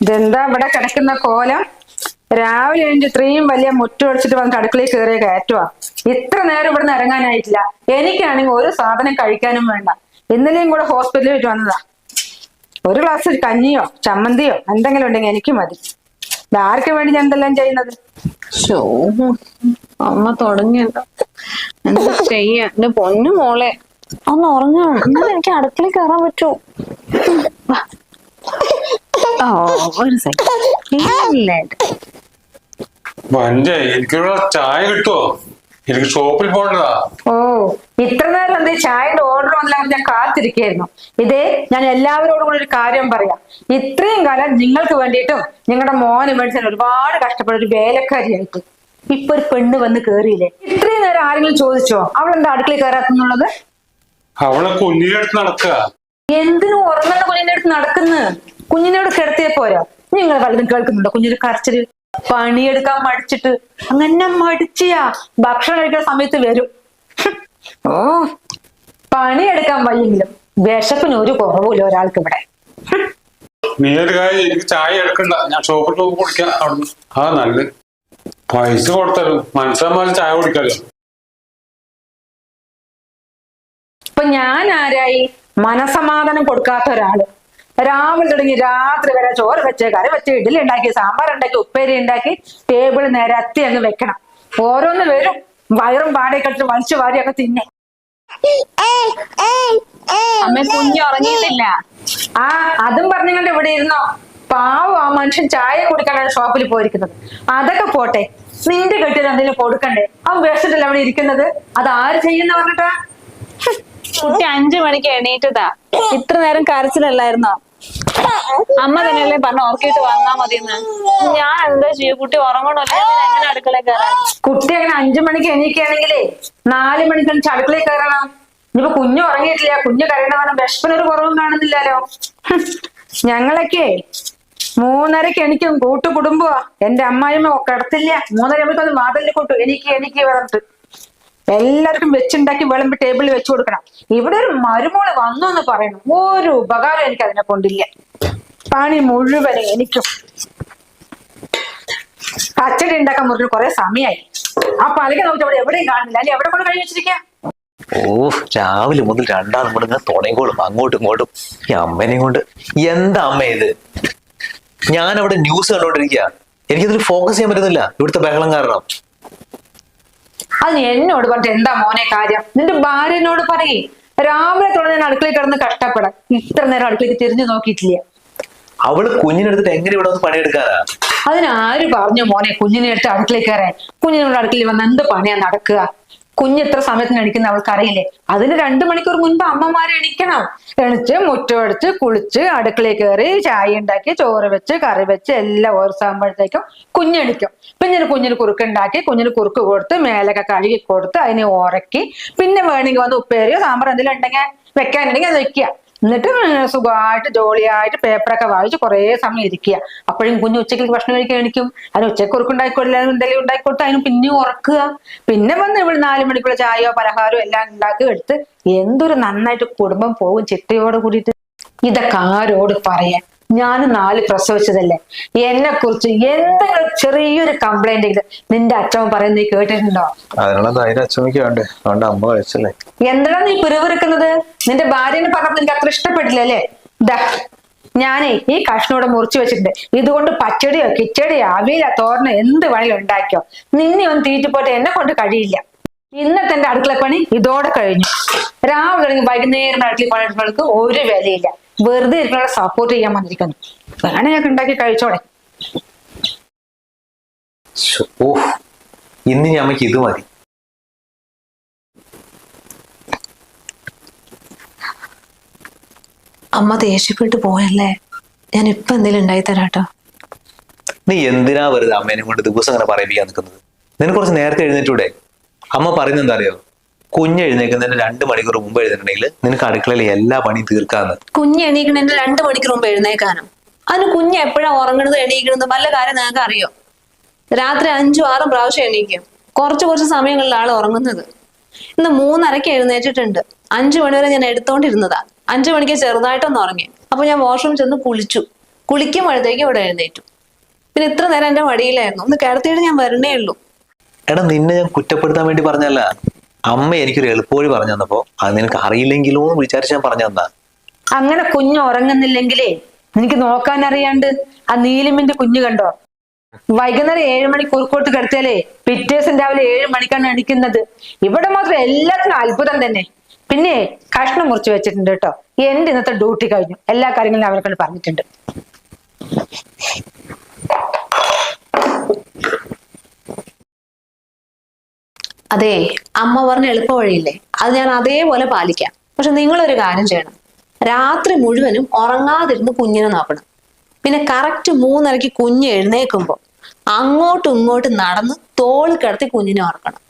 ഇതെന്താ ഇവിടെ കിടക്കുന്ന കോലം? രാവിലെ എഴുതി ഇത്രയും വലിയ മുറ്റം അടിച്ചിട്ട് വന്ന് അടുക്കളയിൽ കയറിയ കയറ്റുവാ. ഇത്ര നേരം ഇവിടെ നിന്ന് ഇറങ്ങാനായിട്ടില്ല. എനിക്കാണെങ്കിൽ ഒരു സാധനം കഴിക്കാനും വേണ്ട. ഇന്നലെയും കൂടെ ഹോസ്പിറ്റലിൽ വെച്ച് വന്നതാ. ഒരു ഗ്ലാസ് കഞ്ഞിയോ ചമ്മന്തിയോ എന്തെങ്കിലും ഉണ്ടെങ്കിൽ എനിക്ക് മതി. ആർക്കു ആർക്ക് വേണ്ടി ഞാൻ എന്തെല്ലാം ചെയ്യുന്നത്? അമ്മ തുടങ്ങിയല്ലോ. എന്താ ചെയ്യാ? എന്റെ പൊന്നു മോളെ. ഒന്ന് ഉറങ്ങണം എനിക്ക് അടുക്കളയിൽ കയറാൻ പറ്റൂ. വാ. ഓ ഒരു സെക്കൻഡ് വഞ്ചേ എനിക്കിവിടെ ചായ കിട്ടുവോ? എനിക്ക് ഷോപ്പിൽ പോകണ്ടതാ. ഓ ഇത്ര നേരം എന്തേ ചായയുടെ ഓർഡർ വന്നില്ല ഞാൻ കാത്തിരിക്കായിരുന്നു. ഇതേ ഞാൻ എല്ലാവരോടും കൂടി ഒരു കാര്യം പറയാം. ഇത്രയും കാലം നിങ്ങൾക്ക് വേണ്ടിയിട്ടും നിങ്ങളുടെ മോന് മേടിച്ചാൽ ഒരുപാട് കഷ്ടപ്പെട്ട ഒരു വേലക്കാരിയായിട്ട് ഇപ്പൊ ഒരു പെണ്ണ് വന്ന് കേറിയില്ലേ? ഇത്രയും നേരം ആരെങ്കിലും ചോദിച്ചോ? അവൾ എന്താ അടുക്കളയിൽ കയറാത്തുന്നുള്ളത് അവളെ കുഞ്ഞിനടുത്ത് നടക്കുക. എന്തിനും ഉറങ്ങുന്ന കുഞ്ഞിന്റെ അടുത്ത് നടക്കുന്നു? കുഞ്ഞിനോട് കിടത്തിയ പോരാ. നിങ്ങൾ വല്ലതും കേൾക്കുന്നുണ്ടോ? കുഞ്ഞിന് കരച്ചിൽ പണിയെടുക്കാൻ മടിച്ചിട്ട്. അങ്ങനെ മടിച്ചിയാ ഭക്ഷണം കഴിക്കുന്ന സമയത്ത് വരും. ഓ പണിയെടുക്കാൻ വയ്യെങ്കിലും വിശപ്പിന് ഒരു കുറവുമില്ല ഒരാൾക്ക് ഇവിടെ. ഹും. നീ ഒരു കാര്യം എനിക്ക് ചായ എടുക്കണ്ട. ഞാൻ ഷോപ്പിൽ പോയി കുടിക്കാം അവിടുന്ന്. ആ നല്ല പൈസ കൊടുത്തല്ലോ മനസ്സിലാൻ ചായ കുടിക്കാലോ. ഇപ്പൊ ഞാൻ ആരായി? മനസമാധാനം കൊടുക്കാത്ത ഒരാൾ. രാവിലെ തുടങ്ങി രാത്രി വരെ ചോറ് വെച്ച് കറി വെച്ച് ഇഡ്ഡലി ഉണ്ടാക്കി സാമ്പാർ ഉണ്ടാക്കി ഉപ്പേരി ഉണ്ടാക്കി ടേബിൾ അത്തി അങ്ങ് വെക്കണം. ഓരോന്ന് വരും. വയറും പാടയൊക്കെ വലിച്ചു വാരിയൊക്കെ തിന്നെ. അമ്മ കുഞ്ഞ് ഉറങ്ങിയിട്ടില്ല. ആ അതും പറഞ്ഞുകൊണ്ട് ഇവിടെ ഇരുന്നോ. പാവം ആ മനുഷ്യൻ ചായ കുടിക്കാനാണ് ഷോപ്പിൽ പോയിരിക്കുന്നത്. അതൊക്കെ പോട്ടെ. നിന്റെ കെട്ടിയത് എന്തെങ്കിലും കൊടുക്കണ്ടേ? ആ വേഷത്തിൽ അവിടെ ഇരിക്കുന്നത്. അത് ആര് ചെയ്യുന്ന പറഞ്ഞിട്ടാ? കുട്ടി അഞ്ചു മണിക്ക് എണീറ്റതാ. ഇത്ര നേരം കരച്ചിലല്ലായിരുന്നോ? അമ്മ തന്നെയല്ലേ പറഞ്ഞു ഓർക്കിട്ട് വന്നാ മതിയെന്ന്. ഞാൻ എന്താ ചെയ്യും? കുട്ടി ഉറങ്ങണമല്ലോ ഞാൻ എങ്ങനെ അടുക്കളയിൽ കയറാം കുട്ടി അങ്ങനെ അഞ്ചു മണിക്ക് എണീക്കുകയാണെങ്കിലേ നാല് മണിക്ക് എണീച്ച് അടുക്കളയിൽ കയറണം. ഇനിയിപ്പോ കുഞ്ഞു ഉറങ്ങിയിട്ടില്ല. കുഞ്ഞു കരയണമെന്ന് വിഷപ്പിനൊരു കുറവും കാണുന്നില്ലല്ലോ. ഞങ്ങളൊക്കെ മൂന്നരക്ക് എനിക്കും കൂട്ടുകുടുംബമാ. എന്റെ അമ്മായിമ്മ കിടത്തില്ല. മൂന്നര ആകുമ്പോ അത് വാതിലിൽ കൊട്ടു എനിക്ക് എനിക്ക് പറഞ്ഞിട്ട്. എല്ലാവർക്കും വെച്ചുണ്ടാക്കി വിളമ്പി ടേബിളിൽ വെച്ചു കൊടുക്കണം. ഇവിടെ ഒരു മരുമോൾ വന്നു എന്ന് പറയണം ഒരു ഉപകാരം എനിക്ക് അതിനെ കൊണ്ടില്ല പണി മുഴുവൻ എനിക്കും. പച്ചടി ഉണ്ടാക്കാൻ മുറിഞ്ഞ് കുറെ സമയമായി ആ പലക നോക്കി അവിടെ എവിടെയും കാണുന്നില്ല അല്ലെ? എവിടെ കൊണ്ട് കഴിഞ്ഞു വെച്ചിരിക്കുക ഓ രാവിലെ മുതൽ രണ്ടാം നമ്മൾ ഇങ്ങനെ തുടങ്ങിക്കോളും അങ്ങോട്ടും ഇങ്ങോട്ടും. ഈ അമ്മേനെയും കൊണ്ട്. എന്താ അമ്മ ഇത്? ഞാൻ അവിടെ ന്യൂസ് കണ്ടോണ്ടിരിക്കുക എനിക്കതിൽ ഫോക്കസ് ചെയ്യാൻ പറ്റുന്നില്ല. ഇവിടുത്തെ ബഹളം കാരണം അത് എന്നോട് പറഞ്ഞിട്ട് എന്താ മോനെ കാര്യം? നിന്റെ ഭാര്യനോട് പറയേ. രാവിലെ തുടങ്ങി ഞാൻ അടുക്കളയിൽ കിടന്ന് കഷ്ടപ്പെടാം. ഇത്ര നേരം അടുക്കളയിൽ തിരിഞ്ഞു നോക്കിയിട്ടില്ല. അവൾ കുഞ്ഞിനെടുത്തിട്ട് എങ്ങനെ ഇവിടെ വന്ന് പണിയെടുക്കാറാ അതിനാര് പറഞ്ഞു മോനെ കുഞ്ഞിനെ എടുത്ത് അടുക്കളയിൽ കയറാൻ? കുഞ്ഞിനോട് അടുക്കളയിൽ വന്ന് എന്ത് പണിയാ നടക്കുക? കുഞ്ഞ് എത്ര സമയത്തിന് എണിക്കുന്ന അവൾക്ക് അറിയില്ലേ അതിന് രണ്ടു മണിക്കൂർ മുൻപ് അമ്മമാരെ എണിക്കണം. എണിച്ച് മുറ്റമടിച്ച് കുളിച്ച് അടുക്കളയിൽ കയറി ചായ ഉണ്ടാക്കി ചോറ് വെച്ച് കറി വെച്ച് എല്ലാം ഓർസാകുമ്പോഴത്തേക്കും കുഞ്ഞെണിക്കും പിന്നെ കുഞ്ഞിന് കുറുക്കുണ്ടാക്കി കുഞ്ഞിന് കുറുക്ക് കൊടുത്ത് മേലൊക്കെ കഴുകി കൊടുത്ത് അതിനെ ഉറക്കി പിന്നെ വേണമെങ്കിൽ വന്ന് ഉപ്പേരിയോ സാമ്പാർ എന്തെങ്കിലും ഉണ്ടെങ്കിൽ വെക്കാനുണ്ടെങ്കിൽ അത് വെക്കുക. എന്നിട്ട് സുഖമായിട്ട് ജോളിയായിട്ട് പേപ്പറൊക്കെ വായിച്ച് കുറേ സമയം ഇരിക്കുക. അപ്പോഴും കുഞ്ഞു ഉച്ചയ്ക്ക് ഭക്ഷണം കഴിക്കാൻ എണിക്കും. അതിന് ഉച്ചയ്ക്ക് കുറുക്കുണ്ടാക്കിക്കൊടുത്ത എന്തെങ്കിലും ഉണ്ടായിക്കോട്ടെ അതിന് പിന്നെ ഉറക്കുക. പിന്നെ വന്ന് ഇവിടെ നാല് മണിക്കുള്ള ചായയോ പലഹാരമോ എല്ലാം ഉണ്ടാക്കി എടുത്ത് എന്തൊരു നന്നായിട്ട് കുടുംബം പോകും ചിട്ടയോട് കൂടിയിട്ട്. ഇതൊക്കെ ആരോട് പറയാൻ? ഞാൻ നാല് പ്രസവിച്ചതല്ലേ? എന്നെ കുറിച്ച് എന്തെങ്കിലും ചെറിയൊരു കംപ്ലൈന്റ് നിന്റെ അച്ഛൻ പറയുന്നത് നീ കേട്ടിട്ടുണ്ടോ? അതിനുള്ള ധൈര്യം അച്ഛമ്മയ്ക്ക് വേണ്ടേ? അതുകൊണ്ട് അമ്മ കഴിച്ചല്ലേ എന്താണ് നീ പിറുവിറുക്കുന്നത് നിന്റെ ഭാര്യനെ പറഞ്ഞപ്പോ നിനക്ക് അത്ര ഇഷ്ടപ്പെട്ടില്ല അല്ലേ? ദാ ഞാനേ ഈ കഷ്ണൂടെ മുറിച്ചു വെച്ചിട്ടുണ്ട്. ഇതുകൊണ്ട് പച്ചടിയോ കിച്ചടിയോ അവിയില തോരനോ എന്ത് വേണേലും ഉണ്ടാക്കിയോ നിന്നെ ഒന്ന് തീറ്റിപ്പോട്ടെ എന്നെ കൊണ്ട് കഴിയില്ല. ഇന്നത്തെ അടുക്കള പണി ഇതോടെ കഴിഞ്ഞു. രാവിലെ വൈകുന്നേരം അടുക്കള പണികൾക്ക് ഒരു വിലയില്ല. വെറുതെ ഇരിക്കുന്നവരെ സപ്പോർട്ട് ചെയ്യാൻ വന്നിരിക്കുന്നു. വേണേ ഞങ്ങൾക്ക് ഉണ്ടാക്കി കഴിച്ചോടെ ഇന്ന് ഞമ്മക്ക് ഇത് മതി. അമ്മ ദേഷ്യപ്പെട്ടു പോയല്ലേ? ഞാൻ ഇപ്പൊ എന്തെങ്കിലും ഉണ്ടായി തരാട്ടോ. നീ എന്തിനാ വെറുതെ അമ്മേനെ കൊണ്ട് ദിവസം അങ്ങനെ പറയിപ്പിക്കാൻ നിൽക്കുന്നത്? നിനക്ക് കുറച്ച് നേരത്തെ എഴുന്നേറ്റൂടെ? അമ്മ പറയുന്നത് എന്താ അറിയോ? കുഞ്ഞ് എഴുന്നേക്കുന്നതിന് രണ്ട് മണിക്കൂർ മുമ്പ് എഴുന്നിട്ടുണ്ടെങ്കിൽ നിനക്ക് അടുക്കളയിൽ എല്ലാ പണിയും തീർക്കാന്ന് കുഞ്ഞ് എണീക്കണതിന് രണ്ട് മണിക്കൂർ മുമ്പ് എഴുന്നേക്കാനും അതിന് കുഞ്ഞ് എപ്പോഴാ ഉറങ്ങണത് എണീക്കണത് വല്ല കാര്യം നിങ്ങൾക്ക് അറിയോ രാത്രി അഞ്ചും ആറും പ്രാവശ്യം എണീക്കും. കുറച്ച് കുറച്ച് സമയങ്ങളിലാണ് ഉറങ്ങുന്നത്. ഇന്ന് മൂന്നരയ്ക്ക് എഴുന്നേറ്റിട്ടുണ്ട്. അഞ്ചു മണിവരെ ഞാൻ എടുത്തോണ്ടിരുന്നതാ. അഞ്ചു മണിക്ക് ചെറുതായിട്ടൊന്ന് ഉറങ്ങി. അപ്പൊ ഞാൻ വാഷ്റൂം ചെന്ന് കുളിച്ചു. കുളിക്കുമ്പോഴത്തേക്ക് ഇവിടെ എഴുന്നേറ്റു. പിന്നെ ഇത്ര നേരം എന്റെ മടിയിലായിരുന്നു. ഒന്ന് കിടത്തിയിട്ട് ഞാൻ വരണേ ഉള്ളൂ. എടാ നിന്നെ ഞാൻ കുറ്റപ്പെടുത്താൻ വേണ്ടി പറഞ്ഞല്ല അമ്മ എനിക്കൊരു എളുപ്പവഴി പറഞ്ഞു തന്നപ്പോ അത് നിനക്ക് അറിയില്ലെങ്കിലോ എന്ന് വിചാരിച്ച് ഞാൻ പറഞ്ഞു തന്നാ. അങ്ങനെ കുഞ്ഞ് ഉറങ്ങുന്നില്ലെങ്കിലേ നിനക്ക് നോക്കാൻ അറിയാണ്ട് ആ നീലിമിന്റെ കുഞ്ഞ് കണ്ടോ? വൈകുന്നേരം ഏഴ് മണി കുറുക്കോട്ട് കിടത്തിയാലേ പിറ്റേഴ്സും രാവിലെ ഏഴ് മണിക്കാണ് എണിക്കുന്നത്. ഇവിടെ മാത്രം എല്ലാത്തിനും അത്ഭുതം തന്നെ. പിന്നെ കഷ്ണം മുറിച്ച് വെച്ചിട്ടുണ്ട് കേട്ടോ. എന്റെ ഇന്നത്തെ ഡ്യൂട്ടി കഴിഞ്ഞു. എല്ലാ കാര്യങ്ങളും അവരെ കൊണ്ട് പറഞ്ഞിട്ടുണ്ട്. അതെ അമ്മ പറഞ്ഞ എളുപ്പ വഴിയില്ലേ അത് ഞാൻ അതേപോലെ പാലിക്കാം. പക്ഷെ നിങ്ങളൊരു കാര്യം ചെയ്യണം. രാത്രി മുഴുവനും ഉറങ്ങാതിരുന്ന് കുഞ്ഞിനെ നോക്കണം. പിന്നെ കറക്റ്റ് മൂന്നരയ്ക്ക് കുഞ്ഞ് എഴുന്നേക്കുമ്പോൾ അങ്ങോട്ടും ഇങ്ങോട്ടും നടന്ന് തോൾ കിടത്തി കുഞ്ഞിനെ ഉറക്കണം.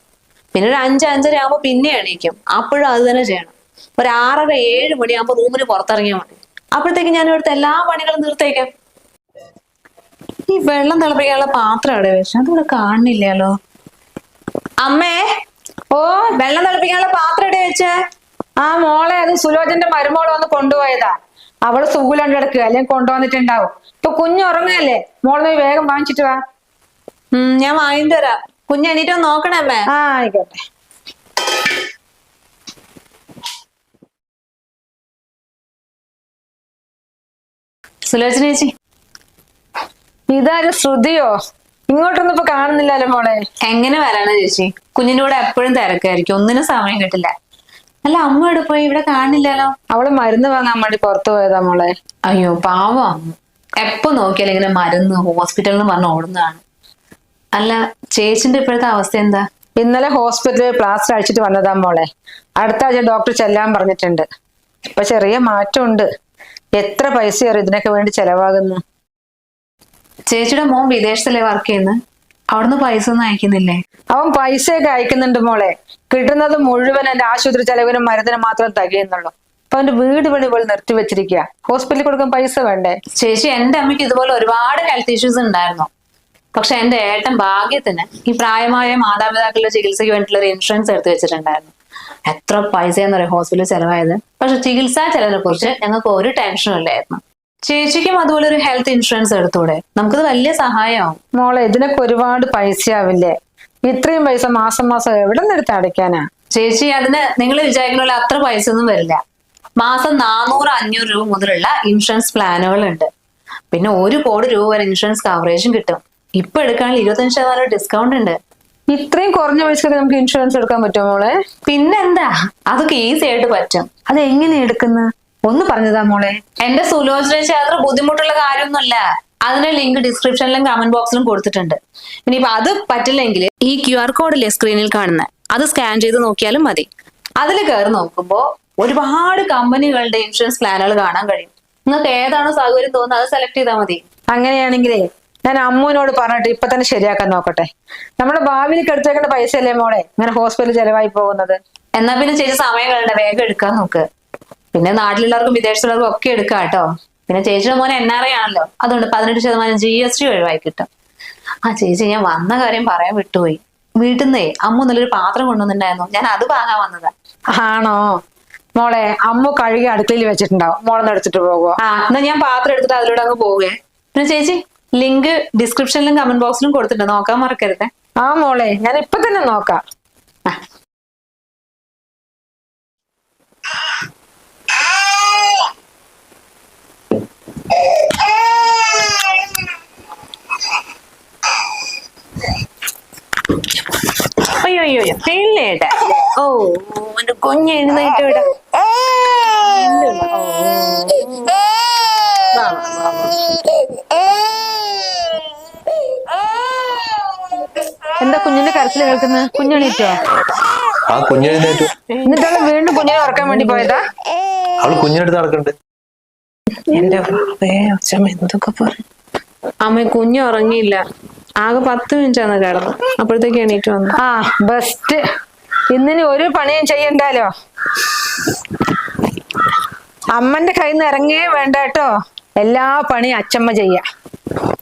പിന്നെ ഒരു അഞ്ച് അഞ്ചര ആകുമ്പോൾ പിന്നെ എണീക്കും. അപ്പോഴും അത് തന്നെ ചെയ്യണം. ഒരു ആറര ഏഴ് മണിയാകുമ്പോൾ റൂമിന് പുറത്തിറങ്ങിയാൽ മതി. അപ്പോഴത്തേക്ക് ഞാൻ ഇവിടുത്തെ എല്ലാ പണികളും നിർത്തേക്കാം. ഈ വെള്ളം തിളപ്പിക്കാനുള്ള പാത്രം അവിടെ വെച്ചാൽ അതിവിടെ കാണുന്നില്ലല്ലോ. അമ്മേ ഓ വെള്ളം തിളപ്പിക്കാനുള്ള പാത്രം ഇട വെച്ചേ? ആ മോളെ അത് സുലോചന്റെ മരുമോൾ വന്ന് കൊണ്ടുപോയതാ. അവൾ സുഖുലണ്ട് കിടക്കുക അല്ലെങ്കിൽ കൊണ്ടുവന്നിട്ടുണ്ടാവും. ഇപ്പൊ കുഞ്ഞ് ഉറങ്ങുകയല്ലേ? മോളെ വേഗം വാങ്ങിച്ചിട്ട് വാ. ഉം, ഞാൻ വാങ്ങി തരാ കുഞ്ഞ് എണീറ്റൊന്ന് നോക്കണേ അമ്മേ. ആ ആയിക്കോട്ടെ. സുലോചന ചേച്ചി. ഇതാരും ശ്രുതിയോ? ഇങ്ങോട്ടൊന്നും ഇപ്പൊ കാണുന്നില്ലല്ലോ മോളെ. എങ്ങനെ വരാണ് ചേച്ചി? കുഞ്ഞിന്റെ കൂടെ എപ്പോഴും തിരക്കായിരിക്കും. ഒന്നിനും സമയം കിട്ടില്ല. അല്ല അമ്മ ഇവിടെ പോയി? ഇവിടെ കാണില്ലല്ലോ. അവൾ മരുന്ന് വാങ്ങാൻ വേണ്ടി പുറത്തു പോയതാ മോളെ. അയ്യോ പാവം അമ്മ. എപ്പോ നോക്കിയാലും ഇങ്ങനെ മരുന്ന് ഹോസ്പിറ്റലിൽ നിന്ന് പറഞ്ഞ് ഓടുന്നതാണ്. അല്ല ചേച്ചിന്റെ ഇപ്പോഴത്തെ അവസ്ഥ എന്താ? ഇന്നലെ ഹോസ്പിറ്റലിൽ പ്ലാസ്റ്റർ അഴിച്ചിട്ട് വന്നതാ മോളെ. അടുത്ത ആഴ്ച ഡോക്ടർ ചെല്ലാൻ പറഞ്ഞിട്ടുണ്ട്. ഇപ്പൊ ചെറിയ മാറ്റമുണ്ട്. എത്ര പൈസ ഇതിനൊക്കെ വേണ്ടി ചെലവാകുന്നു. ചേച്ചിയുടെ മോൻ വിദേശത്തല്ലേ വർക്ക് ചെയ്യുന്നത് അവിടുന്ന് പൈസ ഒന്നും അയക്കുന്നില്ലേ? അവൻ പൈസയൊക്കെ അയക്കുന്നുണ്ട് മോളെ. കിട്ടുന്നത് മുഴുവൻ എന്റെ ആശുപത്രി ചെലവിനും മരുന്നിനും മാത്രം തികയുന്നുള്ളൂ. അപ്പൊ അവന്റെ വീട് പണി പോലെ നിർത്തി വെച്ചിരിക്കുക ഹോസ്പിറ്റലിൽ കൊടുക്കാൻ പൈസ വേണ്ടേ? ചേച്ചി എന്റെ അമ്മയ്ക്ക് ഇതുപോലെ ഒരുപാട് ഹെൽത്ത് ഇഷ്യൂസ് ഉണ്ടായിരുന്നു. പക്ഷെ എന്റെ ഏട്ടൻ ഭാഗ്യത്തിന് ഈ പ്രായമായ മാതാപിതാക്കളുടെ ചികിത്സയ്ക്ക് വേണ്ടിയിട്ടുള്ള ഒരു ഇൻഷുറൻസ് എടുത്തു വെച്ചിട്ടുണ്ടായിരുന്നു. എത്ര പൈസയെന്ന് പറയാം ഹോസ്പിറ്റലിൽ ചെലവായത്. പക്ഷെ ചികിത്സാ ചെലവിനെ കുറിച്ച് ഞങ്ങൾക്ക് ഒരു ടെൻഷനും ഇല്ലായിരുന്നു. ചേച്ചിക്കും അതുപോലെ ഒരു ഹെൽത്ത് ഇൻഷുറൻസ് എടുത്തൂടെ? നമുക്കത് വലിയ സഹായമാവും. മോളെ ഇതിനൊക്കെ ഒരുപാട് പൈസയാവില്ലേ? ഇത്രയും പൈസ മാസം മാസം എവിടെ നിന്ന് എടുത്ത് അടയ്ക്കാനാ? ചേച്ചി അതിന് നിങ്ങൾ വിചാരിക്കുന്ന പോലെ അത്ര പൈസ ഒന്നും വരില്ല. മാസം നാനൂറ് അഞ്ഞൂറ് രൂപ മുതലുള്ള ഇൻഷുറൻസ് പ്ലാനുകൾ ഉണ്ട്. പിന്നെ ഒരു കോടി രൂപ വരെ ഇൻഷുറൻസ് കവറേജും കിട്ടും. ഇപ്പൊ എടുക്കാനുള്ള ഇരുപത്തഞ്ച് ശതമാനം ഡിസ്കൗണ്ട് ഉണ്ട്. ഇത്രയും കുറഞ്ഞ പൈസക്ക് നമുക്ക് ഇൻഷുറൻസ് എടുക്കാൻ പറ്റുമോ മോളെ? പിന്നെന്താ? അതൊക്കെ ഈസി ആയിട്ട് പറ്റും. അത് എങ്ങനെ എടുക്കുന്ന? ഒന്ന് പറഞ്ഞതാ മോളെ. എന്റെ സുലോചന അത്ര ബുദ്ധിമുട്ടുള്ള കാര്യമൊന്നുമല്ല. അതിന്റെ ലിങ്ക് ഡിസ്ക്രിപ്ഷനിലും കമന്റ് ബോക്സിലും കൊടുത്തിട്ടുണ്ട്. ഇനിയിപ്പോ അത് പറ്റില്ലെങ്കിൽ ഈ ക്യു ആർ കോഡിലെ സ്ക്രീനിൽ കാണുന്ന? അത് സ്കാൻ ചെയ്ത് നോക്കിയാലും മതി. അതിൽ കയറി നോക്കുമ്പോൾ ഒരുപാട് കമ്പനികളുടെ ഇൻഷുറൻസ് പ്ലാനുകൾ കാണാൻ കഴിയും. നിങ്ങൾക്ക് ഏതാണോ സൗകര്യം തോന്നുന്നത് അത് സെലക്ട് ചെയ്താൽ മതി. അങ്ങനെയാണെങ്കിലേ ഞാൻ അമ്മുവിനോട് പറഞ്ഞിട്ട് ഇപ്പൊ തന്നെ ശരിയാക്കാൻ നോക്കട്ടെ. നമ്മുടെ ഭാവിയിലേക്ക് എടുത്തേക്കേണ്ട പൈസ അല്ലേ മോളെ? ഇങ്ങനെ ഹോസ്പിറ്റലിൽ ചെലവായി പോകുന്നത്. എന്നാ പിന്നെ ചേച്ചി സമയം കളണ്ട വേഗം എടുക്കാൻ നോക്ക്. പിന്നെ നാട്ടിലുള്ളവർക്കും വിദേശത്തുള്ളവർക്കും ഒക്കെ എടുക്കാം കേട്ടോ. പിന്നെ ചേച്ചിയുടെ മോനെ എൻ ആർ ഐ ആണല്ലോ. അതുകൊണ്ട് പതിനെട്ട് ശതമാനം ജി എസ് ടി ഒഴിവായി കിട്ടും. ആ ചേച്ചി ഞാൻ വന്ന കാര്യം പറയാൻ വിട്ടുപോയി. വീട്ടിൽ നിന്നേ അമ്മ നല്ലൊരു പാത്രം കൊണ്ടുവന്നിട്ടുണ്ടായിരുന്നു. ഞാൻ അത് വാങ്ങാൻ വന്നതാ. ആണോ? മോളെ അമ്മ കഴുകി അടുക്കളയിൽ വെച്ചിട്ടുണ്ടാവും. മോളൊന്ന് എടുത്തിട്ട് പോകുമോ ആ എന്നാ ഞാൻ പാത്രം എടുത്തിട്ട് അതിലൂടെ അങ്ങ് പോവുകയെ പിന്നെ ചേച്ചി ലിങ്ക് ഡിസ്ക്രിപ്ഷനിലും കമന്റ് ബോക്സിലും കൊടുത്തിട്ടുണ്ട്. നോക്കാൻ മറക്കരുത്. ആ മോളെ ഞാൻ ഇപ്പൊ തന്നെ നോക്കാം. അയ്യോ അയ്യോ അയ്യോ പേടില്ലേട്ടാ ഓ എന്റെ കുഞ്ഞ് എഴുന്നേറ്റ് വിടാ എന്താ കുഞ്ഞിന്റെ കരച്ചിൽ കേൾക്കുന്നത് കുഞ്ഞെണീറ്റോ ആ കുഞ്ഞെഴുന്നേറ്റു എന്നിട്ടാണ് വീണ്ടും കുഞ്ഞിനെ ഉറക്കാൻ വേണ്ടി പോയതാ? അവൾ കുഞ്ഞിനെടുത്ത് നടക്കണ്ട്. എന്റെ അച്ഛമ്മ എന്തൊക്കെ പറയും? അമ്മ കുഞ്ഞു ഉറങ്ങിയില്ല. ആകെ പത്ത് മിനിറ്റാണ് ആണ് കിടന്നു. അപ്പോഴത്തേക്ക് എണീറ്റ് വന്നു. ആ ബെസ്റ്റ്. ഇന്നിനി ഒരു പണിയും ചെയ്യണ്ടല്ലോ അമ്മന്റെ കയ്യിൽ നിന്ന് ഇറങ്ങേ വേണ്ട കേട്ടോ. എല്ലാ പണിയും അച്ചമ്മ ചെയ്യാ.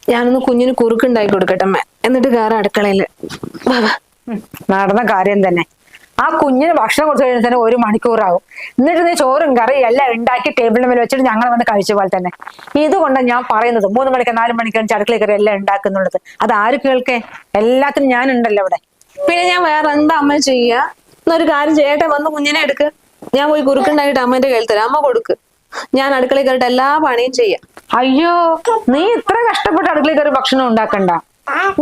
ഞാനൊന്ന് കുഞ്ഞിന് കുറുക്കുണ്ടാക്കി കൊടുക്കട്ടെ അമ്മ. എന്നിട്ട് കയറാം അടുക്കളയിൽ. വാ, വാ. ഉം, നടന്ന കാര്യം തന്നെ. ആ കുഞ്ഞിന് ഭക്ഷണം കൊടുത്തു കഴിഞ്ഞാൽ തന്നെ ഒരു മണിക്കൂറാവും. എന്നിട്ട് നീ ചോറും കറി എല്ലാം ഉണ്ടാക്കി ടേബിളിന് മേലെ വെച്ചിട്ട് ഞങ്ങൾ വന്ന് കഴിച്ച പോലെ തന്നെ. ഇതുകൊണ്ട് ഞാൻ പറയുന്നത് മൂന്ന് മണിക്ക് നാല് മണിക്കാണ് അടുക്കളയിൽ കറി എല്ലാം ഉണ്ടാക്കുന്നുള്ളത്. അത് ആര് കേൾക്കേ? എല്ലാത്തിനും ഞാൻ ഉണ്ടല്ലോ ഇവിടെ. പിന്നെ ഞാൻ വേറെ എന്താ അമ്മ ചെയ്യ? എന്നൊരു കാര്യം ചെയ്യട്ടെ? വന്ന് കുഞ്ഞിനെ എടുക്ക്. ഞാൻ പോയി കുറുക്കുണ്ടായിട്ട് അമ്മേന്റെ കയ്യിൽ തരാം. അമ്മ കൊടുക്ക്. ഞാൻ അടുക്കളയിൽ കയറിട്ട് എല്ലാ പണിയും ചെയ്യാം. അയ്യോ നീ ഇത്ര കഷ്ടപ്പെട്ട് അടുക്കളയിൽ കയറി ഭക്ഷണം ഉണ്ടാക്കണ്ട.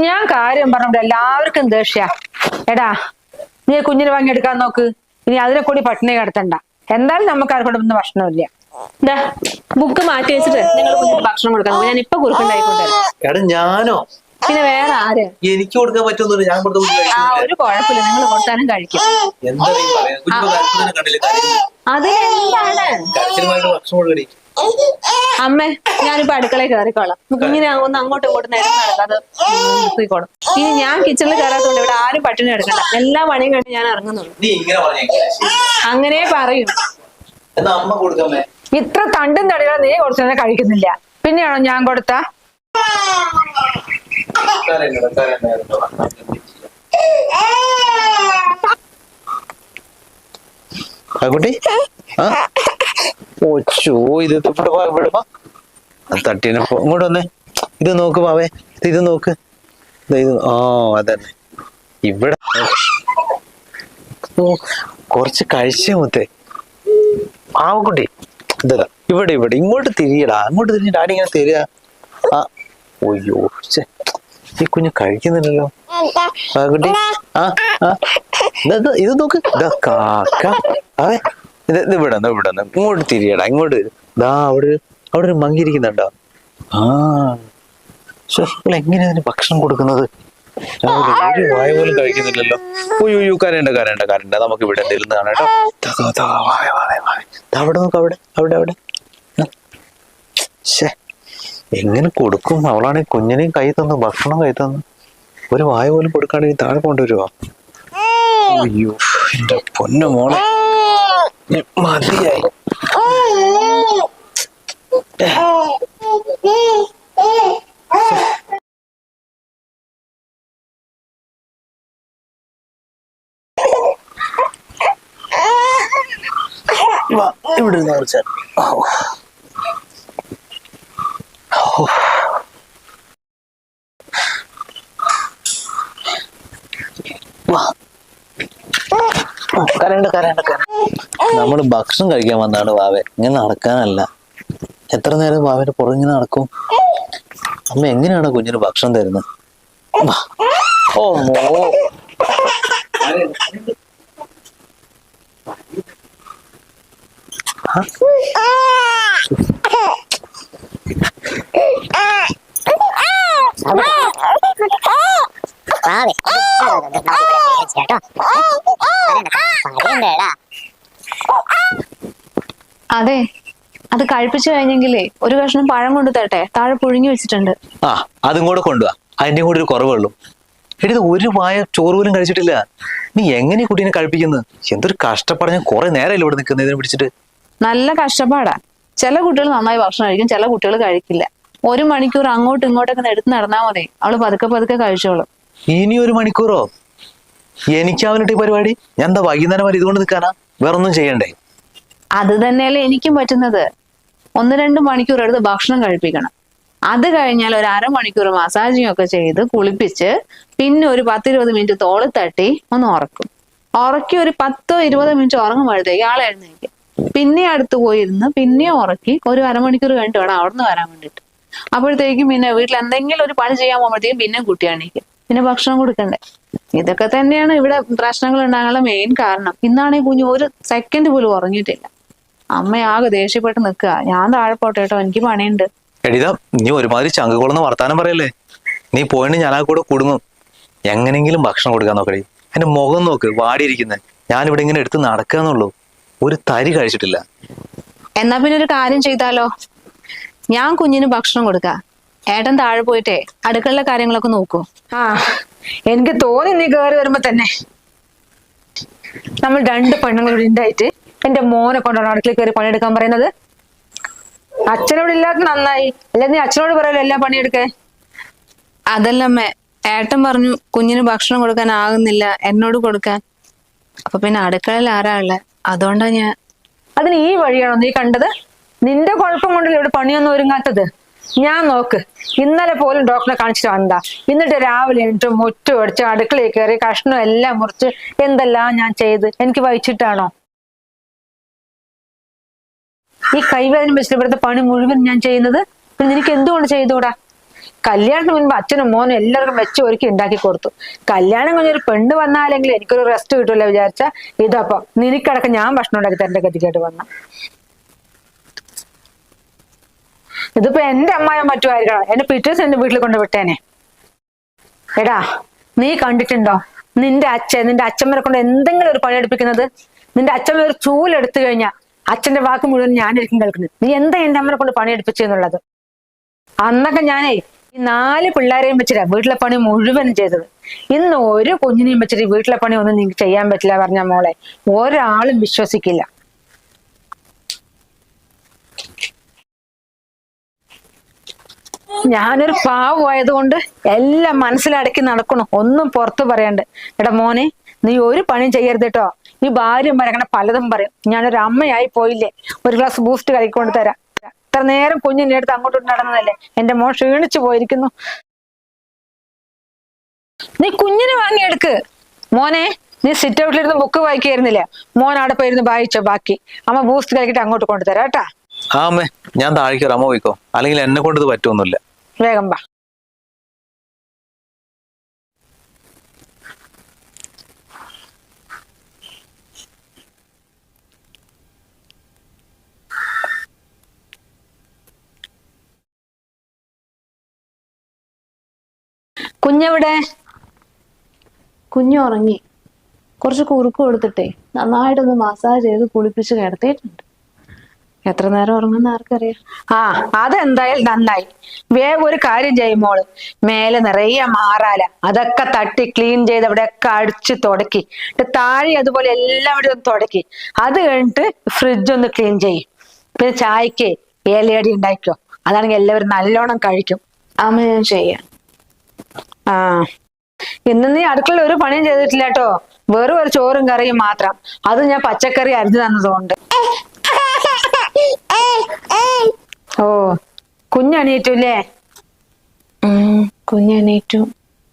ഞാൻ കാര്യം പറഞ്ഞിട്ട് എല്ലാവർക്കും ദേഷ്യ. എടാ നീ കുഞ്ഞിനെ വാങ്ങി എടുക്കാൻ നോക്ക്. ഇനി അതിനെ കൂടി പട്ടിണി കിടത്തണ്ട. എന്തായാലും നമുക്ക് ആർക്കോട് ഒന്നും ഭക്ഷണമില്ല. ദാ ബുക്ക് മാറ്റി വെച്ചിട്ട് നിങ്ങൾ കുഞ്ഞിന് ഭക്ഷണം കൊടുക്കാൻ ഞാൻ ഇപ്പൊ കുറുക്കുണ്ടായിക്കൊണ്ടുവരാം എടാ ഞാനോ? പിന്നെ വേറെ ആര്? എനിക്ക് കൊടുക്കാൻ പറ്റുന്നില്ല ഞാൻ കൊടുത്ത കുഞ്ഞ് ആ കഴിക്കുന്നില്ല. ഒരു കുഴപ്പമില്ല. നിങ്ങൾ കൊടുത്താലും കഴിക്കും. എന്താ കരച്ചിൽ കണ്ടില്ലേ കരച്ചിലുമായിട്ട് ഭക്ഷണം അമ്മേ ഞാനിപ്പോ അടുക്കളയിൽ കയറിക്കോളാം ഇങ്ങനെ ഒന്ന് അങ്ങോട്ടും ഇങ്ങോട്ടും നേരം നടക്കാതെ നോക്കിക്കോളും ഇനി ഞാൻ കിച്ചണിൽ കയറാത്തോണ്ട് ഇവിടെ ആരും പട്ടിണി എടുക്കണ്ട എല്ലാ പണിയും കഴിഞ്ഞ് ഞാൻ ഇറങ്ങുന്നുള്ളൂ അങ്ങനെ പറയും ഇത്ര തണ്ടും തടികളും നീ കുറച്ചു തന്നെ കഴിക്കുന്നില്ല പിന്നെയാണോ ഞാൻ കൊടുത്ത കുട്ടി ഓച്ചോ ഇത് ഇവിടെ ഇവിടെ തട്ടിനെ ഇങ്ങോട്ട് വന്നേ. ഇത് നോക്ക് പാവേ ഇത് ഇത് നോക്ക്. ഇത് ഓ അതന്നെ. ഇവിടെ. കൊറച്ച് കഴിച്ചേ മുത്തേ. പാവക്കുട്ടി ഇതാ ഇവിടെ ഇവിടെ. ഇങ്ങോട്ട് തിരിയടാ അങ്ങോട്ട് തിരിഞ്ഞ ഡാഡി ഇങ്ങനെ തരിക ആ ഒയ്യോ ഈ കുഞ്ഞ് കഴിക്കുന്നില്ലല്ലോ. പാവക്കുട്ടി ആ ആ. ഇത് നോക്ക്. കാക്ക. അതെ ഇത് ഇത് ഇവിടെ നിന്ന് ഇവിടെ നിന്ന്. ഇങ്ങോട്ട് തിരിയടാ ഇങ്ങോട്ട്. ദാ അവിടെ ഒരു- അവിടെ ഒരു മങ്കി ഇരിക്കുന്നുണ്ടോ? ആ. എങ്ങനെയാ അതിന് ഭക്ഷണം കൊടുക്കുന്നത്? ഒരു വായ പോലും കഴിക്കുന്നില്ലല്ലോ ഉയ്യോ ഉയ്യോ കരണ്ട കരണ്ട കരയണ്ട. നമുക്ക് ഇവിടെ എന്തെങ്കിലും കാണാട്ടോ അവിടെ നോക്ക് അവിടെ അവിടെ അവിടെ. ആ. എങ്ങനെ കൊടുക്കും? അവളാണെങ്കിൽ കുഞ്ഞിനെയും കൈ തന്നു ഭക്ഷണം കൈ തന്നു. ഒരു വായ പോലും കൊടുക്കാണെങ്കിൽ താഴെ കൊണ്ടുവരുവാ? അയ്യോ എന്റെ പൊന്നു മോളെ. മതിയായി വാ, ഇവിടെ ഇരുന്ന് കുറച്ച് കരണ്ട കരണ്ട കര നമ്മൾ ഭക്ഷണം കഴിക്കാൻ വന്നാണ് വാവെ. ഇങ്ങനെ നടക്കാനല്ല. എത്ര നേരം വാവന്റെ പുറകിങ്ങനെ നടക്കും? അമ്മ എങ്ങനെയാണ് കുഞ്ഞിന് ഭക്ഷണം തരുന്നത്. ഓ മോ അതെ. അത് കഴിപ്പിച്ചു കഴിഞ്ഞെങ്കിലേ ഒരു കഷ്ണം പഴം കൊണ്ടു തരട്ടെ. താഴെ പുഴുങ്ങി വെച്ചിട്ടുണ്ട്. ആ അതും കൂടെ കൊണ്ടുവാ. അതിന്റെ കൂടെ ഒരു കുറവുള്ളൂ. എടി ഇത് ഒരു വായ ചോറ് പോലും കഴിച്ചിട്ടില്ല. നീ എങ്ങനെ കുട്ടീനെ കഴിപ്പിക്കുന്നത് എന്തൊരു കഷ്ടപ്പാട്. ഞാൻ കുറെ നേരം ഇവിടെ നിൽക്കുന്നത് ഇതിനെ പിടിച്ചിട്ട്. നല്ല കഷ്ടപ്പാടാ. ചില കുട്ടികൾ നന്നായി ഭക്ഷണം കഴിക്കും ചില കുട്ടികൾ കഴിക്കില്ല. ഒരു മണിക്കൂർ അങ്ങോട്ടും ഇങ്ങോട്ടൊക്കെ എടുത്ത് നടന്നാൽ മതി. അവൾ പതുക്കെ പതുക്കെ കഴിച്ചോളും. ഇനി ഒരു മണിക്കൂറോ? എനിക്കാവുന്നിട്ട് ഈ പരിപാടി? ഞാൻ എന്താ വൈകുന്നേരം വരെ ഇതുകൊണ്ട് നിൽക്കാനാ? വേറൊന്നും ചെയ്യണ്ടേ? അത് തന്നെയല്ലേ എനിക്കും പറ്റുന്നത്. ഒന്ന് രണ്ട് മണിക്കൂർ എടുത്ത് ഭക്ഷണം കഴിപ്പിക്കണം. അത് കഴിഞ്ഞാൽ ഒരു അരമണിക്കൂർ മസാജിങ് ഒക്കെ ചെയ്ത് കുളിപ്പിച്ച് പിന്നെ ഒരു പത്തിരുപത് മിനിറ്റ് തോളി തട്ടി ഒന്ന് ഉറക്കും. ഉറക്കി ഒരു പത്തോ ഇരുപതോ മിനിറ്റ് ഉറങ്ങുമ്പോഴത്തേക്ക് ആളെ എഴുന്നേക്കും പിന്നെ അടുത്ത് പോയിരുന്ന് പിന്നെ ഉറക്കി ഒരു അരമണിക്കൂർ കഴിഞ്ഞിട്ട് വേണം അവിടുന്ന് വരാൻ വേണ്ടിയിട്ട്. അപ്പോഴത്തേക്കും പിന്നെ വീട്ടിൽ എന്തെങ്കിലും ഒരു പണി ചെയ്യാൻ പോകുമ്പോഴത്തേക്കും പിന്നെ കുട്ടി പിന്നെ ഭക്ഷണം കൊടുക്കണ്ടേ? ഇതൊക്കെ തന്നെയാണ് ഇവിടെ പ്രശ്നങ്ങൾ ഉണ്ടാകാനുള്ള മെയിൻ കാരണം. ഇന്നാണെങ്കിൽ കുഞ്ഞു ഒരു സെക്കൻഡ് പോലും ഉറങ്ങിയിട്ടില്ല. അമ്മയാകെ ദേഷ്യപ്പെട്ട് നിൽക്കുക. ഞാൻ താഴെ പോട്ടെ കേട്ടോ. എനിക്ക് പണിയുണ്ട്. എടിതാ നീ ഒരുമാതിരി ചങ്കുകൊള്ളുന്ന വർത്താനം പറയല്ലേ? നീ പോയിട്ട് ഞാൻ ആ കൂടെ കുടുങ്ങും. എങ്ങനെങ്കിലും ഭക്ഷണം കൊടുക്കാൻ നോക്കടി. എന്റെ മുഖം നോക്ക് വാടിയിരിക്കുന്നെ. ഞാൻ ഇവിടെ ഇങ്ങനെ എടുത്ത് നടക്കാന്നുള്ളൂ. ഒരു തരി കഴിച്ചിട്ടില്ല. എന്നാ പിന്നെ ഒരു കാര്യം ചെയ്താലോ? ഞാൻ കുഞ്ഞിന് ഭക്ഷണം കൊടുക്ക. ഏട്ടൻ താഴെ പോയിട്ടേ അടുക്കളയിലെ കാര്യങ്ങളൊക്കെ നോക്കൂ. ആ എനിക്ക് തോന്നി നീ കേറി വരുമ്പോ തന്നെ. നമ്മൾ രണ്ട് പെണ്ണുങ്ങളോട് ഉണ്ടായിട്ട് എന്റെ മോനെ കൊണ്ടാണ് അടുക്കളയിൽ കയറി പണിയെടുക്കാൻ പറയുന്നത്. അച്ഛനോട് ഇല്ലാത്ത നന്നായി. അല്ലെ നീ അച്ഛനോട് പറയല്ലോ എല്ലാ പണിയെടുക്കേ? അതല്ലമ്മേ ഏട്ടൻ പറഞ്ഞു കുഞ്ഞിന് ഭക്ഷണം കൊടുക്കാൻ ആകുന്നില്ല എന്നോട് കൊടുക്കാൻ. അപ്പൊ പിന്നെ അടുക്കളയിൽ ആരാ ഉള്ളത് അതുകൊണ്ടാ ഞാൻ അതിന് ഈ വഴിയാണോ നീ കണ്ടത്? നിന്റെ കുഴപ്പം കൊണ്ടല്ലോ ഇവിടെ പണിയൊന്നും ഒരുങ്ങാത്തത്? ഞാൻ നോക്ക് ഇന്നലെ പോലും ഡോക്ടറെ കാണിച്ചിട്ട് വന്നതാ. എന്നിട്ട് രാവിലെ എന്നിട്ട് മുറ്റു അടിച്ച് അടുക്കളയിൽ കയറി കഷ്ണം എല്ലാം മുറിച്ച് എന്തെല്ലാം ഞാൻ ചെയ്ത്? എനിക്ക് വഹിച്ചിട്ടാണോ? ഈ കൈവേദന വെച്ചിട്ട് ഇവിടുത്തെ പണി മുഴുവൻ ഞാൻ ചെയ്യുന്നത്. പിന്നെ നിനക്ക് എന്തുകൊണ്ട് ചെയ്തുകൂടാ? കല്യാണത്തിന് മുൻപ് അച്ഛനും മോനും എല്ലാവർക്കും വെച്ച് ഒരുക്കി ഉണ്ടാക്കി കൊടുത്തു. കല്യാണം കഴിഞ്ഞ ഒരു പെണ്ണ് വന്നാലെങ്കിൽ എനിക്കൊരു റെസ്റ്റ് കിട്ടുമല്ലോ വിചാരിച്ച ഇതപ്പം നിനക്കടക്കം ഞാൻ ഭക്ഷണം ഉണ്ടാക്കി തരേണ്ട ഗതികേട്ട് വന്ന. ഇതിപ്പോ എന്റെ അമ്മായ മറ്റുമായിരിക്കണം. എന്നെ പിറ്റേഴ്സ് എന്റെ വീട്ടിൽ കൊണ്ട് വിട്ടേനെ. എടാ നീ കണ്ടിട്ടുണ്ടോ? നിന്റെ അച്ഛൻ നിന്റെ അച്ഛമ്മനെ കൊണ്ട് എന്തെങ്കിലും ഒരു പണി എടുപ്പിക്കുന്നത്? നിന്റെ അച്ഛമ്മ ഒരു ചൂലെടുത്തു കഴിഞ്ഞാൽ അച്ഛന്റെ വാക്ക് മുഴുവൻ ഞാനായിരിക്കും കേൾക്കുന്നത്. നീ എന്താ എന്റെ അമ്മനെ കൊണ്ട് പണിയെടുപ്പിച്ചെന്നുള്ളത് അന്നൊക്കെ ഞാനേ ഈ നാല് പിള്ളേരെയും വെച്ചിട്ടാ വീട്ടിലെ പണി മുഴുവൻ ചെയ്തത്. ഇന്ന് ഒരു കുഞ്ഞിനെയും വെച്ചിട്ട് വീട്ടിലെ പണി ഒന്നും നിങ്ങൾക്ക് ചെയ്യാൻ പറ്റില്ല പറഞ്ഞ മോളെ. ഒരാളും വിശ്വസിക്കില്ല. ഞാനൊരു പാവമായതുകൊണ്ട് എല്ലാം മനസ്സിലടക്കി നടക്കണം. ഒന്നും പുറത്തു പറയാണ്ട്. എടാ മോനെ നീ ഒരു പണി ചെയ്യരുത് കേട്ടോ. ഈ ഭാര്യമാർ അങ്ങനെ പലതും പറയും. ഞാനൊരു അമ്മയായി പോയില്ലേ? ഒരു ഗ്ലാസ് ബൂസ്റ്റ് കഴിക്കൊണ്ട് തരാം. ഇത്ര നേരം കുഞ്ഞിന്റെ അടുത്ത് അങ്ങോട്ടും നടന്നതല്ലേ? എന്റെ മോൻ ക്ഷീണിച്ചു പോയിരിക്കുന്നു. നീ കുഞ്ഞിനെ വാങ്ങിയെടുക്ക്. മോനെ നീ സിറ്റ് ഔട്ടിലിരുന്ന് ബുക്ക് വായിക്കായിരുന്നില്ലേ? മോൻ അവിടെ പോയിരുന്ന് വായിച്ചോ ബാക്കി. അമ്മ ബൂസ്റ്റ് കഴിക്കിട്ട് അങ്ങോട്ട് കൊണ്ടുതരാം കേട്ടാ. ആ അമ്മേ ഞാൻ താഴേക്ക് അമ്മ പോയിക്കോ. അല്ലെങ്കിൽ എന്നെ കൊണ്ട് ഇത് പറ്റുമൊന്നുമില്ല വേഗം വാ. കുഞ്ഞെവിടെ? കുഞ്ഞു ഉറങ്ങി. കുറച്ച് കുറുക്ക് കൊടുത്തിട്ടേ നന്നായിട്ടൊന്ന് മസാജ് ചെയ്ത് കുളിപ്പിച്ച് കിടത്തിയിട്ടുണ്ട്. എത്ര നേരം ഉറങ്ങുന്ന ആർക്കറിയാം. ആ അതെന്തായാലും നന്നായി. വേഗം ഒരു കാര്യം ചെയ്യുമ്പോൾ മേലെ നിറയെ മാറാല. അതൊക്കെ തട്ടി ക്ലീൻ ചെയ്ത് അവിടെയൊക്കെ അടിച്ച് തുടക്കി. താഴെ അതുപോലെ എല്ലാവരും ഒന്ന് തുടക്കി. അത് കഴിഞ്ഞിട്ട് ഫ്രിഡ്ജ് ഒന്ന് ക്ലീൻ ചെയ്യും. പിന്നെ ചായക്ക് ഏലയടി ഉണ്ടാക്കിയോ അതാണെങ്കിൽ എല്ലാവരും നല്ലോണം കഴിക്കും. അമ്മ ഞാൻ ചെയ്യാം. ആ. ഇന്ന് നീ അടുക്കളയിൽ ഒരു പണിയും ചെയ്തിട്ടില്ല കേട്ടോ വെറും ഒരു ചോറും കറിയും മാത്രം. അത് ഞാൻ പച്ചക്കറി അരിഞ്ഞു തന്നതുകൊണ്ട്. ഓ കുഞ്ഞണീറ്റൂല്ലേ കുഞ്ഞണീറ്റു കുഞ്ഞെണീറ്റു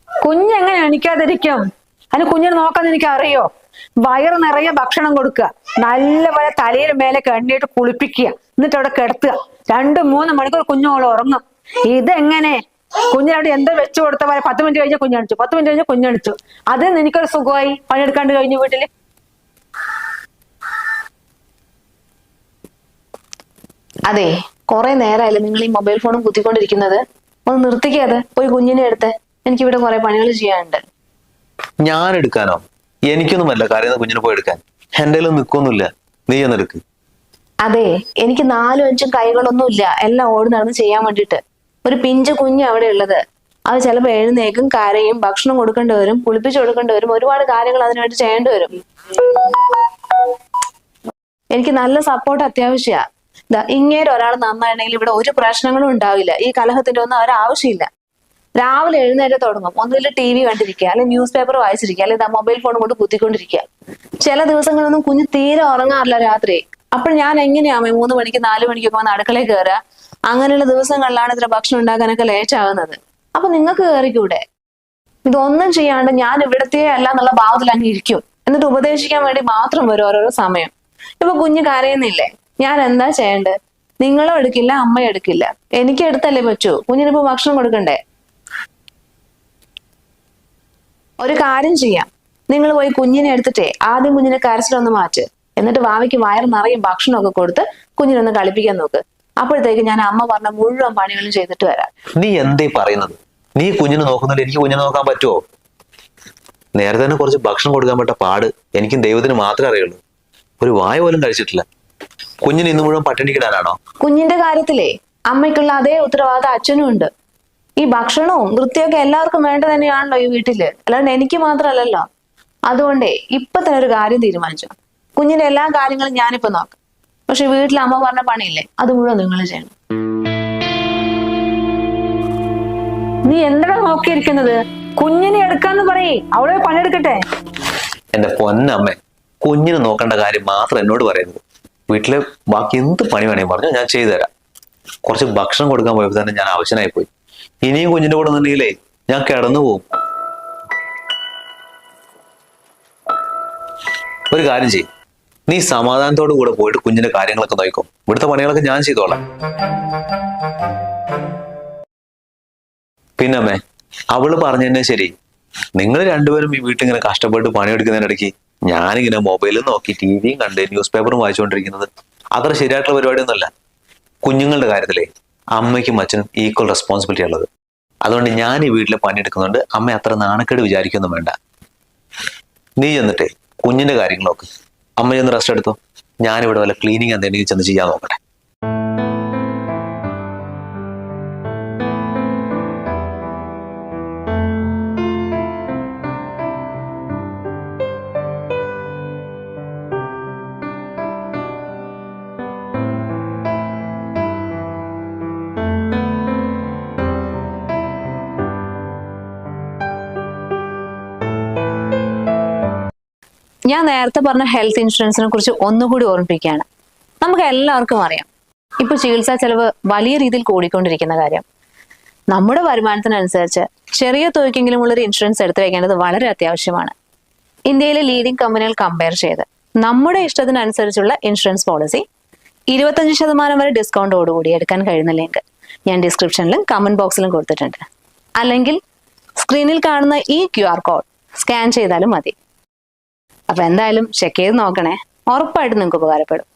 കുഞ്ഞെങ്ങനെ അണിക്കാതിരിക്കും അതിന് കുഞ്ഞിനെ നോക്കാൻ എനിക്ക് അറിയോ വയറ് നിറയെ ഭക്ഷണം കൊടുക്കുക. നല്ലപോലെ തലയിൽ മേലെ കണ്ണിയിട്ട് കുളിപ്പിക്കുക. എന്നിട്ട് അവിടെ കിടത്തുക. രണ്ട് മൂന്ന് മണിക്കൂർ കുഞ്ഞോളം ഉറങ്ങും. ഇതെങ്ങനെ? കുഞ്ഞിനവിടെ എന്തോ വെച്ചു കൊടുത്ത പോലെ പത്ത് മിനിറ്റ് കഴിഞ്ഞ് കുഞ്ഞണിച്ചു പത്ത് മിനിറ്റ് കഴിഞ്ഞ് കുഞ്ഞണിച്ചു അത് എനിക്കൊരു സുഖമായി. പണിയെടുക്കാണ്ട് കഴിഞ്ഞു വീട്ടിൽ. അതെ കുറെ നേരമല്ലേ നിങ്ങൾ ഈ മൊബൈൽ ഫോണും കുത്തിക്കൊണ്ടിരിക്കുന്നത്. ഒന്ന് നിർത്തിക്കാതെ പോയി കുഞ്ഞിനെ എടുത്ത്. എനിക്കിവിടെ കുറെ പണികൾ ചെയ്യാനുണ്ട്. ഞാൻ എടുക്കാനോ? എനിക്കൊന്നുമല്ല കാര്യം കുഞ്ഞിനെ പോയി എടുക്കാൻ. എന്റെ നിൽക്കൊന്നുമില്ല നീ എന്നെടുക്ക് അതെ എനിക്ക് നാലും അഞ്ചും കൈകളൊന്നും ഇല്ല എല്ലാം ഓടി നടന്ന് ചെയ്യാൻ വേണ്ടിയിട്ട്. ഒരു പിഞ്ച് കുഞ്ഞ് അവിടെ ഉള്ളത്. അത് ചിലപ്പോൾ എഴുന്നേക്കും കരയും ഭക്ഷണം കൊടുക്കേണ്ടി വരും കുളിപ്പിച്ചു കൊടുക്കേണ്ടി വരും ഒരുപാട് കാര്യങ്ങൾ അതിനുവേണ്ടി ചെയ്യേണ്ടി വരും. എനിക്ക് നല്ല സപ്പോർട്ട് അത്യാവശ്യമാ ദാ ഇങ്ങേര് ഒരാൾ നന്നായിട്ടുണ്ടെങ്കിൽ ഇവിടെ ഒരു പ്രശ്നങ്ങളും ഉണ്ടാവില്ല. ഈ കലഹത്തിന്റെ ഒന്നും അവർ ആവശ്യമില്ല. രാവിലെ എഴുന്നേറ്റ് തുടങ്ങും. ഒന്നുമില്ല ടി വി കണ്ടിരിക്കുക അല്ലെങ്കിൽ ന്യൂസ് പേപ്പർ വായിച്ചിരിക്കുക അല്ലെങ്കിൽ മൊബൈൽ ഫോൺ കൊണ്ട് കുത്തിക്കൊണ്ടിരിക്കുക. ചില ദിവസങ്ങളൊന്നും കുഞ്ഞ് തീരെ ഉറങ്ങാറില്ല രാത്രി. അപ്പോൾ ഞാൻ എങ്ങനെയാമേ മൂന്ന് മണിക്ക് നാല് മണിക്കൊക്കെ വന്ന് അടുക്കളയിൽ കയറുക? അങ്ങനെയുള്ള ദിവസങ്ങളിലാണ് ഇത്ര ഭക്ഷണം ഉണ്ടാക്കാനൊക്കെ ലേറ്റ് അപ്പൊ നിങ്ങൾക്ക് കയറിക്കൂടെ ഇതൊന്നും ചെയ്യാണ്ട് ഞാൻ ഇവിടത്തെ അല്ല എന്നുള്ള ഭാവത്തിൽ അങ്ങ് ഇരിക്കും. എന്നിട്ട് ഉപദേശിക്കാൻ വേണ്ടി മാത്രം വരും ഓരോരോ സമയം. ഇപ്പൊ കുഞ്ഞ് കരയുന്നില്ലേ? ഞാൻ എന്താ ചെയ്യേണ്ടത്? നിങ്ങളും എടുക്കില്ല അമ്മയും എടുക്കില്ല. എനിക്ക് എടുത്തല്ലേ പറ്റൂ. കുഞ്ഞിനിപ്പോ ഭക്ഷണം കൊടുക്കണ്ടേ? ഒരു കാര്യം ചെയ്യാം. നിങ്ങൾ പോയി കുഞ്ഞിനെ എടുത്തിട്ടേ ആദ്യം കുഞ്ഞിനെ കരച്ചിലൊന്ന് മാറ്റ്. എന്നിട്ട് വാവയ്ക്ക് വയർ നിറയും ഭക്ഷണമൊക്കെ കൊടുത്ത് കുഞ്ഞിനൊന്ന് കളിപ്പിക്കാൻ നോക്ക്. അപ്പോഴത്തേക്ക് ഞാൻ അമ്മ പറഞ്ഞ മുഴുവൻ പണികളും ചെയ്തിട്ട് വരാം. നീ എന്തേ പറയുന്നത്? നീ കുഞ്ഞിനെ നോക്കുന്നില്ല എനിക്ക് കുഞ്ഞിനെ നോക്കാൻ പറ്റുമോ നേരത്തെ തന്നെ കുറച്ച് ഭക്ഷണം കൊടുക്കാൻ പറ്റ പാട്. എനിക്കും ദൈവത്തിന് മാത്രമേ അറിയുള്ളൂ. ഒരു വായ പോലും കഴിച്ചിട്ടില്ല. കുഞ്ഞിന് ഇന്ന് മുഴുവൻ പട്ടിണിക്കിടാനാണോ? കുഞ്ഞിന്റെ കാര്യത്തിലേ അമ്മയ്ക്കുള്ള അതേ ഉത്തരവാദിത്തം അച്ഛനും ഉണ്ട്. ഈ ഭക്ഷണവും വൃത്തിയൊക്കെ എല്ലാവർക്കും വേണ്ട തന്നെയാണല്ലോ ഈ വീട്ടിൽ. അല്ലാണ്ട് എനിക്ക് മാത്രമല്ലല്ലോ. അതുകൊണ്ടേ ഇപ്പൊ തന്നെ ഒരു കാര്യം തീരുമാനിച്ചു. കുഞ്ഞിന്റെ എല്ലാ കാര്യങ്ങളും ഞാനിപ്പോ നോക്കാം. പക്ഷെ വീട്ടിൽ അമ്മ പറഞ്ഞ പണിയില്ലേ? അത് മുഴുവൻ നിങ്ങൾ ചെയ്യണം. നീ എന്താണ് നോക്കിയിരിക്കുന്നത്? കുഞ്ഞിനെ എടുക്കാന്ന് പറയേ. അവളെ പണിയെടുക്കട്ടെ. എന്റെ പൊന്നമ്മ കുഞ്ഞിനെ നോക്കേണ്ട കാര്യം മാത്രം എന്നോട് പറയുന്നത്. വീട്ടിലെ ബാക്കി എന്ത് പണി വേണമെങ്കിൽ പറഞ്ഞു ഞാൻ ചെയ്തു തരാം കുറച്ച് ഭക്ഷണം കൊടുക്കാൻ പോയപ്പോൾ തന്നെ ഞാൻ ആവശ്യനായി പോയി. ഇനിയും കുഞ്ഞിന്റെ കൂടെ നിന്നില്ലേ ഞാൻ കിടന്നു പോകും ഒരു കാര്യം ചെയ്യും. നീ സമാധാനത്തോടു കൂടെ പോയിട്ട് കുഞ്ഞിന്റെ കാര്യങ്ങളൊക്കെ നോക്കും ഇവിടുത്തെ പണികളൊക്കെ ഞാൻ ചെയ്തോളാം. പിന്നമ്മേ അവൾ പറഞ്ഞു തന്നെ ശരി. നിങ്ങൾ രണ്ടുപേരും ഈ വീട്ടിൽ ഇങ്ങനെ കഷ്ടപ്പെട്ട് പണിയെടുക്കുന്നതിനിടയ്ക്ക് ഞാനിങ്ങനെ മൊബൈലും നോക്കി ടി വിയും കണ്ട് ന്യൂസ് പേപ്പറും വായിച്ചുകൊണ്ടിരിക്കുന്നത്. അത്ര ശരിയായിട്ടുള്ള പരിപാടിയൊന്നുമല്ല. കുഞ്ഞുങ്ങളുടെ കാര്യത്തിലേ അമ്മയ്ക്കും അച്ഛനും ഈക്വൽ റെസ്പോൺസിബിലിറ്റി ഉള്ളത്. അതുകൊണ്ട് ഞാൻ ഈ വീട്ടിലെ പണിയെടുക്കുന്നുണ്ട് അമ്മ അത്ര നാണക്കേട് വിചാരിക്കൊന്നും വേണ്ട. നീ ചെന്നിട്ട് കുഞ്ഞിന്റെ കാര്യങ്ങളൊക്കെ അമ്മ ചെന്ന് റെസ്റ്റ് എടുത്തോ? ഞാനിവിടെ വല്ല ക്ലീനിങ് എന്തെങ്കിലും ചെന്ന് ചെയ്യാൻ നോക്കട്ടെ. ഞാൻ നേരത്തെ പറഞ്ഞ ഹെൽത്ത് ഇൻഷുറൻസിനെ കുറിച്ച് ഒന്നുകൂടി ഓർമ്മിപ്പിക്കുകയാണ്. നമുക്ക് എല്ലാവർക്കും അറിയാം. ഇപ്പൊ ചികിത്സാ ചെലവ് വലിയ രീതിയിൽ കൂടിക്കൊണ്ടിരിക്കുന്ന കാര്യം. നമ്മുടെ വരുമാനത്തിനനുസരിച്ച് ചെറിയ തുകയ്ക്കെങ്കിലും ഉള്ളൊരു ഇൻഷുറൻസ് എടുത്തു വയ്ക്കേണ്ടത് വളരെ അത്യാവശ്യമാണ്. ഇന്ത്യയിലെ ലീഡിംഗ് കമ്പനികൾ കമ്പയർ ചെയ്ത് നമ്മുടെ ഇഷ്ടത്തിനനുസരിച്ചുള്ള ഇൻഷുറൻസ് പോളിസി ഇരുപത്തഞ്ച് ശതമാനം വരെ ഡിസ്കൗണ്ടോടുകൂടി എടുക്കാൻ കഴിയുന്ന ലിങ്ക് ഞാൻ ഡിസ്ക്രിപ്ഷനിലും കമന്റ് ബോക്സിലും കൊടുത്തിട്ടുണ്ട്. അല്ലെങ്കിൽ സ്ക്രീനിൽ കാണുന്ന ഈ ക്യു ആർ കോഡ് സ്കാൻ ചെയ്താലും മതി. അപ്പൊ എന്തായാലും ചെക്ക് ചെയ്ത് നോക്കണേ. ഉറപ്പായിട്ടും നിങ്ങൾക്ക് ഉപകാരപ്പെടും.